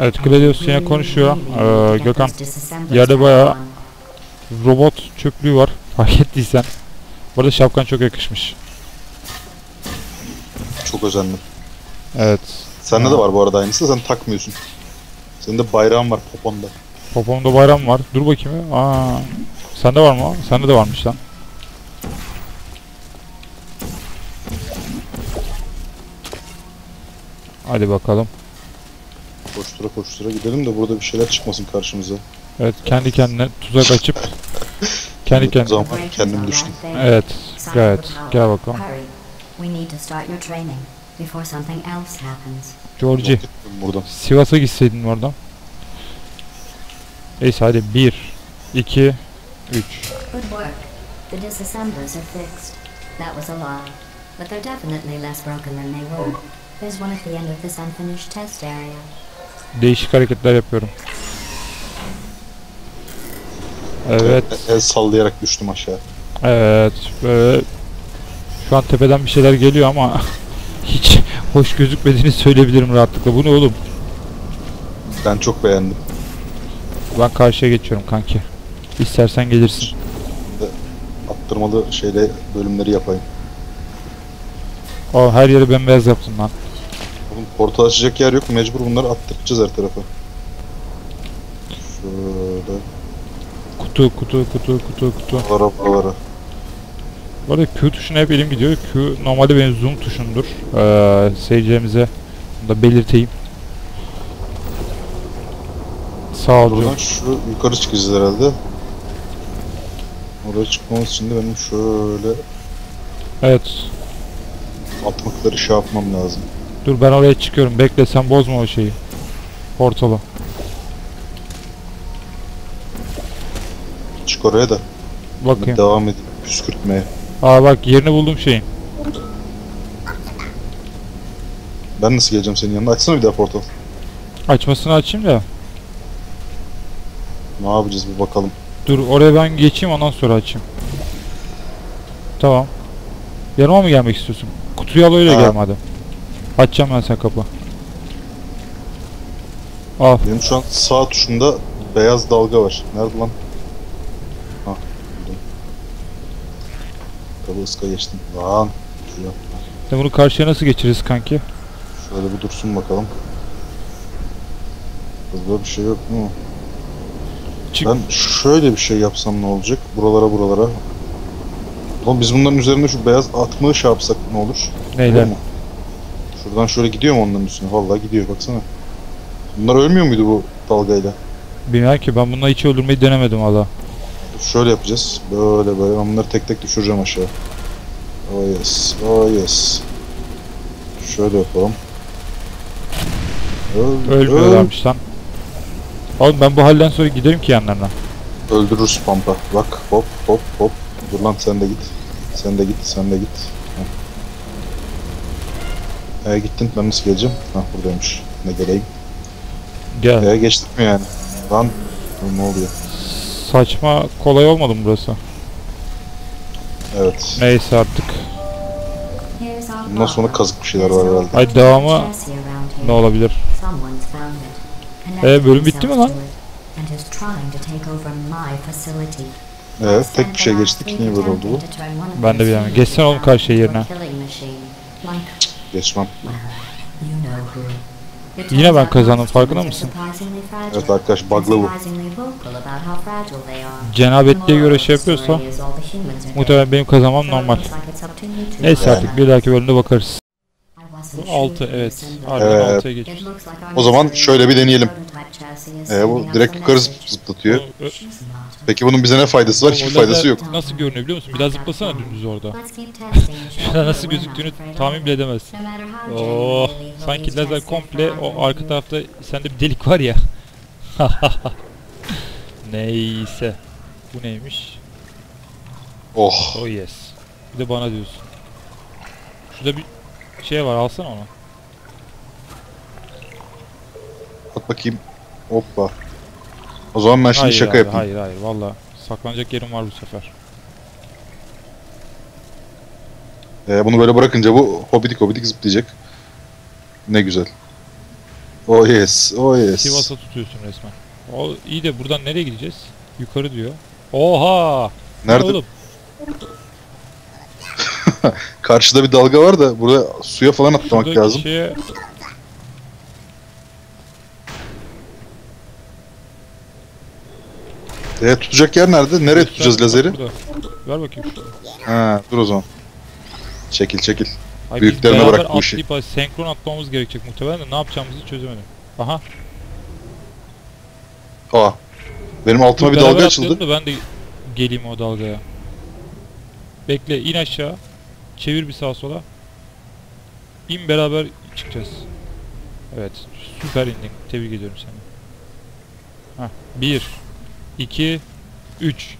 Evet Gladius yine konuşuyor. Ee, Gökhan yerde bayağı robot çöplüğü var. Fark ettiysen. Bu arada şapkan çok yakışmış. Çok özendim. Evet. Sende de var bu arada aynısı sen takmıyorsun. Senin de bayrağın var poponda. Popomda bayram var. Dur bakayım. Aa. Sende var mı? Sende de varmış lan. Hadi bakalım. Koştura koştura gidelim de burada bir şeyler çıkmasın karşımıza. Evet kendi kendine tuzak açıp kendi O kendine. zaman kendim düştüm. Evet. Gayet. Gel bakalım. Georgie. Sivas'a gitseydin oradan. Neyse hadi 1, 2, 3. Good work. The disassemblers are fixed. That was a lie. But they're definitely less broken than they were. There's one at the end of this unfinished test area. Değişik hareketler yapıyorum. Evet. El, el sallayarak düştüm aşağı. Evet. Böyle şu an tepeden bir şeyler geliyor ama hiç hoş gözükmediğini söyleyebilirim rahatlıkla. Bu ne oğlum? Ben çok beğendim. Ben karşıya geçiyorum kanki. İstersen gelirsin. Attırmalı şeyle bölümleri yapayım. Aa her yeri bembeyaz yaptın lan. Oğlum portal açacak yer yok. Mecbur bunları attıracağız her tarafa. Şöyle. Kutu kutu kutu kutu kutu. Buralara buralara. Bu arada Q tuşuna hep elim gidiyor. Q normalde benim zoom tuşumdur. Ee, seyircilerimize bunu da belirteyim. Sağ ol Buradan şu yukarı çıkacağız herhalde. Oraya çıkmamız için de benim şöyle Evet. atmakları şey yapmam lazım. Dur ben oraya çıkıyorum. Bekle sen bozma o şeyi. Portalı. Çık oraya da. Bakayım. Devam edin püskürtmeye. Aa bak yerini buldum şeyin. Ben nasıl geleceğim senin yanına? Açsana bir daha portal. Açmasını açayım da. Ne yapacağız bir bakalım. Dur oraya ben geçeyim ondan sonra açayım. Tamam. Yanıma mı gelmek istiyorsun? Kutuyu al öyle Ha. gel madem. Açacağım ben sen kapı. Al. Benim şu an sağ tuşumda beyaz dalga var. Nerede lan? Ha. Tabi ıska geçtim. Lan. Şuraya. Sen bunu karşıya nasıl geçiririz kanki? Şöyle bir dursun bakalım. Burada bir şey yok mu? Çık. Ben şöyle bir şey yapsam ne olacak? Buralara buralara. Oğlum biz bunların üzerinde şu beyaz atmağı şey yapsak ne olur? Neyle? Olur? Şuradan şöyle gidiyor mu onların üstüne? Vallahi gidiyor baksana. Bunlar ölmüyor muydu bu dalgayla? Bilmiyorum ki ben bununla hiç öldürmeyi denemedim valla. Şöyle yapacağız. Böyle böyle. Ben bunları tek tek düşüreceğim aşağı. Oh yes. Oh yes. Şöyle yapalım. Öl, öl. Ölmüyorlarmış lan. Oğlum ben bu halden sonra giderim ki yanlarına. Öldürürüz pampa. Bak hop hop hop. Dur lan sen de git. Sen de git. Sen de git. Heh. E gittin. Ben nasıl geleceğim? Ha buradaymış. Ne geleyim? Gel. E geçtik mi yani? Lan. Dur, Ne oluyor? Saçma kolay olmadı mı burası? Evet. Neyse artık. Bundan sonra kazık bir şeyler var herhalde. Ay devamı ne olabilir? Ee, bölüm bitti mi lan? Evet tek bir şey geçtik. Niye böyle oldu bu? Ben de bilmiyorum. Geçsene oğlum karşıya yerine. Geçmem. Yine ben kazandım, farkında mısın? Evet arkadaş bug'lı bu. Cenabetliğe göre şey yapıyorsa muhtemelen benim kazanmam normal. Neyse artık bir dahaki bölümde bakarız. 6 evet. Harbiden Evet. 6'ya geçmiş. O zaman şöyle bir deneyelim. Ee, bu direkt yukarı zıp- zıplatıyor. Peki bunun bize ne faydası var? Hiçbir faydası yok. Nasıl görünüyor biliyor musun? Bir daha zıplasana dümdüz orada. Nasıl gözüktüğünü tahmin bile edemezsin. Oh, sanki lazer komple o arka tarafta sende bir delik var ya. Neyse. Bu neymiş? Oh. Oh yes. Bir de bana diyorsun. Şurada bir şey var alsana onu. Bak bakayım. Hoppa. O zaman ben şimdi hayır şaka abi, yapayım. Hayır hayır valla. Saklanacak yerim var bu sefer. Ee, bunu böyle bırakınca bu hobidik hobidik zıplayacak. Ne güzel. Oh yes, oh yes. Sivas'a tutuyorsun resmen. O iyi de buradan nereye gideceğiz? Yukarı diyor. Oha! Ne Nerede? oğlum? Karşıda bir dalga var da burada suya falan atlamak Şuradaki lazım. şeye- Ee, tutacak yer nerede? Nereye tutacağız Bak lazeri? burada. Ver bakayım şunu. Ha, dur o zaman. Çekil çekil. Ay Büyüklerine bırak bu işi. atlayıp ay, senkron atlamamız gerekecek muhtemelen de ne yapacağımızı çözemedim. Aha. Aa. Benim altıma dur, bir dalga açıldı. da ben de geleyim o dalgaya. Bekle in aşağı. Çevir bir sağa sola. İn beraber çıkacağız. Evet süper indin. Tebrik ediyorum seni. Hah. Bir. iki, Üç.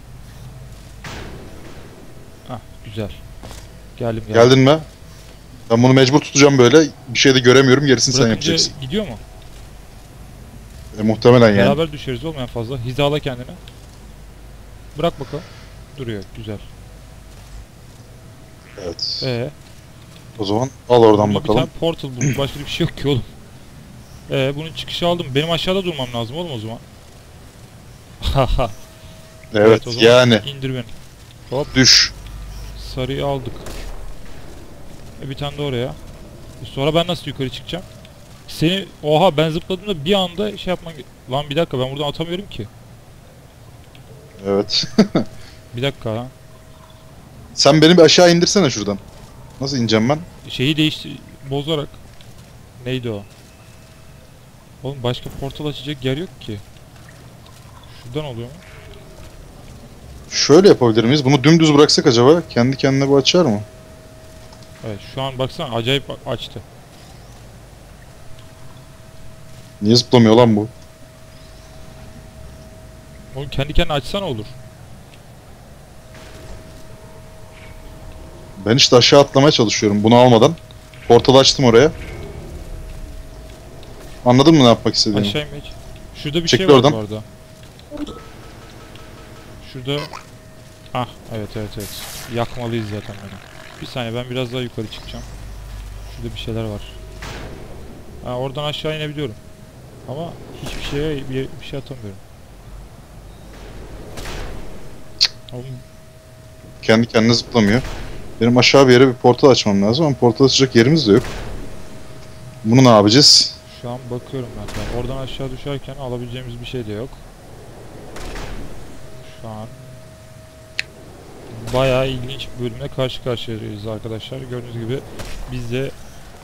Hah güzel. Geldim geldim. Geldin mi? Ben bunu mecbur tutacağım böyle. Bir şey de göremiyorum. Gerisini sen yapacaksın. gidiyor mu? E, muhtemelen yani. Beraber düşeriz olmayan fazla. Hizala kendini. Bırak bakalım. Duruyor. Güzel. Evet. Ee, O zaman al oradan burada bir bakalım. tane portal buldum. Başka bir şey yok ki oğlum. Ee, bunun çıkışı aldım. Benim aşağıda durmam lazım oğlum o zaman. Haha. Evet, o zaman yani. indir beni. Düş. Sarıyı aldık. E, bir tane de oraya. E, sonra ben nasıl yukarı çıkacağım? Seni oha ben zıpladığımda bir anda şey yapman Lan bir dakika ben buradan atamıyorum ki. Evet. Bir dakika. Sen beni bir aşağı indirsene şuradan. Nasıl ineceğim ben? Şeyi değiştir bozarak. Neydi o? Oğlum başka portal açacak yer yok ki. Şuradan oluyor mu? Şöyle yapabilir miyiz? Bunu dümdüz bıraksak acaba kendi kendine bu açar mı? Evet şu an baksana acayip açtı. Niye zıplamıyor lan bu? Oğlum kendi kendine açsana olur. Ben işte aşağı atlamaya çalışıyorum bunu almadan. Portalı açtım oraya. Anladın mı ne yapmak istediğimi? Aşağı inmek. Şurada bir Çekil şey var oradan. bu arada. Şurada... Ah evet evet evet. Yakmalıyız zaten beni. Bir saniye ben biraz daha yukarı çıkacağım. Şurada bir şeyler var. Ha, oradan aşağı inebiliyorum. Ama hiçbir şeye bir, bir şey atamıyorum. Oğlum Kendi kendine zıplamıyor. Benim aşağı bir yere bir portal açmam lazım ama portal açacak yerimiz de yok. Bunu ne yapacağız? Şu an bakıyorum ben. Oradan aşağı düşerken alabileceğimiz bir şey de yok. Şu an bayağı ilginç bir bölümle karşı karşıyayız arkadaşlar. Gördüğünüz gibi biz de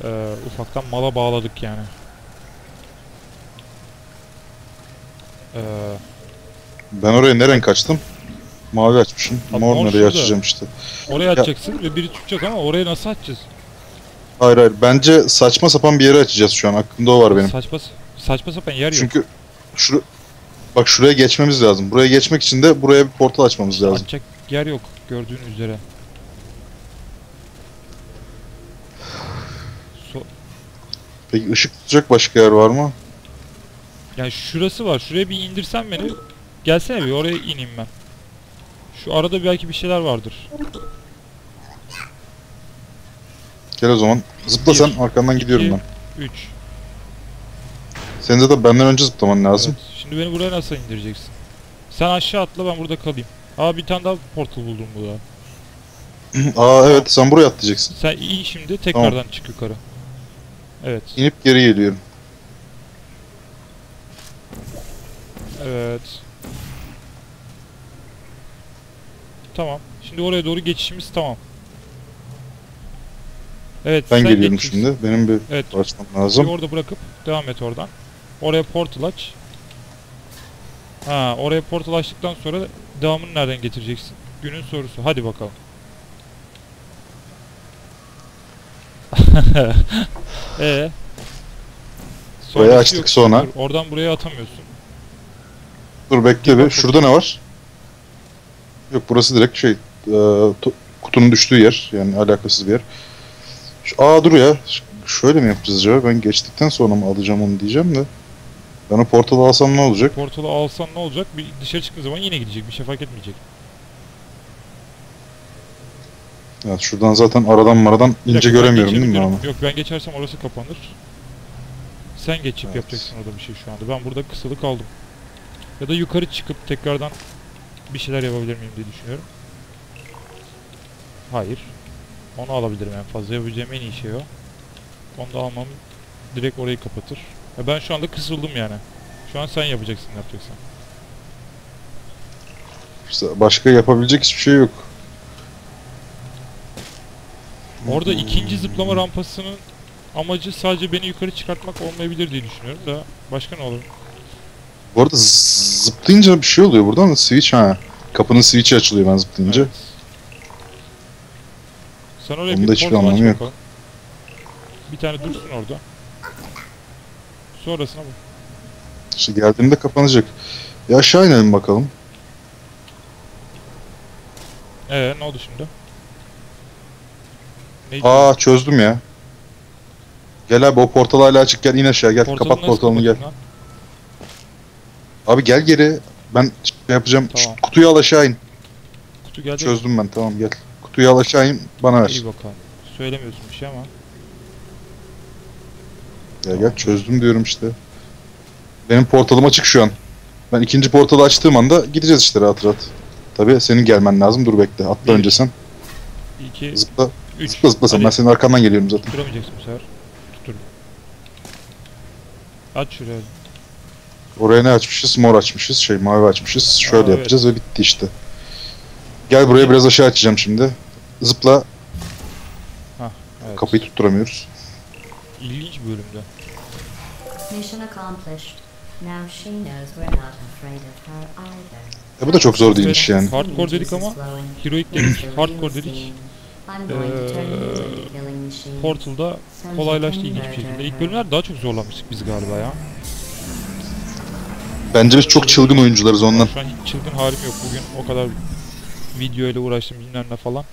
e, ufaktan mala bağladık yani. E, Ben oraya ne renk açtım? Mavi açmışım. Abi Mor nereye şurada. açacağım işte. oraya atacaksın ve biri tutacak ama oraya nasıl atacağız? Hayır hayır. Bence saçma sapan bir yere açacağız şu an. Aklımda o var benim. Saçma saçma sapan yer yok. Çünkü şu bak şuraya geçmemiz lazım. Buraya geçmek için de buraya bir portal açmamız lazım. Atacak yer yok gördüğün üzere. So Peki ışık tutacak başka yer var mı? Yani şurası var. Şuraya bir indirsen beni. Gelsene bir oraya ineyim ben. Şu arada belki bir şeyler vardır. Gel o zaman. Zıpla sen arkandan gidiyorum ben. 3. Senin zaten benden önce zıplaman lazım. Evet. Şimdi beni buraya nasıl indireceksin? Sen aşağı atla ben burada kalayım. Aa bir tane daha portal buldum burada. Aa evet sen buraya atlayacaksın. Sen in şimdi tekrardan çık yukarı. Evet. İnip geri geliyorum. Evet. Tamam. Şimdi oraya doğru geçişimiz tamam. Evet. Ben geliyorum geçeceksin. şimdi. Benim bir Evet. açmam Bir lazım. orada bırakıp devam et oradan. Oraya portal aç. Ha, oraya portal açtıktan sonra devamını nereden getireceksin? Günün sorusu. Hadi bakalım. Ee. Burayı açtık yok. sonra. Dur, oradan buraya atamıyorsun. Dur bekle Bir bir. Şurada ne var? Yok burası direkt şey e, kutunun düştüğü yer. Yani alakasız bir yer. Şu- Aa dur ya. Şöyle mi yapacağız acaba? Ben geçtikten sonra mı alacağım onu diyeceğim de. Ben o portalı alsam ne olacak? Portalı alsan ne olacak? Bir dışarı çıktığın zaman yine gidecek. Bir şey fark etmeyecek. Evet şuradan zaten aradan maradan ince dakika, göremiyorum değil mi ama? Yok ben geçersem orası kapanır. Sen geçip Evet. yapacaksın orada bir şey şu anda. Ben burada kısılı kaldım. Ya da yukarı çıkıp tekrardan bir şeyler yapabilir miyim diye düşünüyorum. Hayır. Onu alabilirim en fazla. Yapabileceğim en iyi şey o. Onu da almam direkt orayı kapatır. Ya ben şu anda kısıldım yani. Şu an sen yapacaksın ne yapacaksan. İşte başka yapabilecek hiçbir şey yok. Orada ikinci zıplama rampasının amacı sadece beni yukarı çıkartmak olmayabilir diye düşünüyorum da başka ne olur? Bu arada zıplayınca bir şey oluyor buradan da switch ha. Kapının switch'i açılıyor ben zıplayınca. Evet. Sen oraya Onun bir hiçbir portal aç anlamı yok. bakalım. Bir tane dursun orada. Sonrasına bak. İşte geldiğimde kapanacak. Ya aşağı inelim bakalım. Ee ne oldu şimdi? Ne Aa çözdüm ya. Gel abi o portal hala açık gel in aşağı gel Portalı kapat nasıl portalını gel. kapatayım Abi gel geri. Ben şey yapacağım. Şu Tamam. kutuyu al aşağı in. Kutu geldi. Çözdüm ben tamam gel. Kutuyu al aşağı in bana ver. İyi bakalım. Söylemiyorsun bir şey ama. Gel gel çözdüm diyorum işte. Benim portalım açık şu an. Ben ikinci portalı açtığım anda gideceğiz işte rahat rahat. Tabii senin gelmen lazım. Dur bekle. Atla Bir. önce sen. 2, Zıpla. 3. Zıpla zıpla sen. Ben senin arkandan geliyorum zaten. Tutturamayacaksın bu sefer. Tuttur. Aç şuraya. Oraya ne açmışız? Mor açmışız. Şey mavi açmışız. Şöyle Aa, evet. yapacağız ve bitti işte. Gel buraya biraz aşağı açacağım şimdi. Zıpla. Evet. Kapıyı tutturamıyoruz. İlginç bir bölümde. Mission accomplished. Now she knows we're not afraid of her either. E bu da çok zor değilmiş yani. Hardcore dedik ama Heroic dedik, hardcore dedik. Ee. Portal'da kolaylaştı ilginç bir şekilde. İlk bölümler daha çok zorlanmıştık biz galiba ya. Bence biz çok çılgın oyuncularız ondan. Şu an hiç çılgın halim yok. Bugün o kadar video ile uğraştım bilmem ne falan.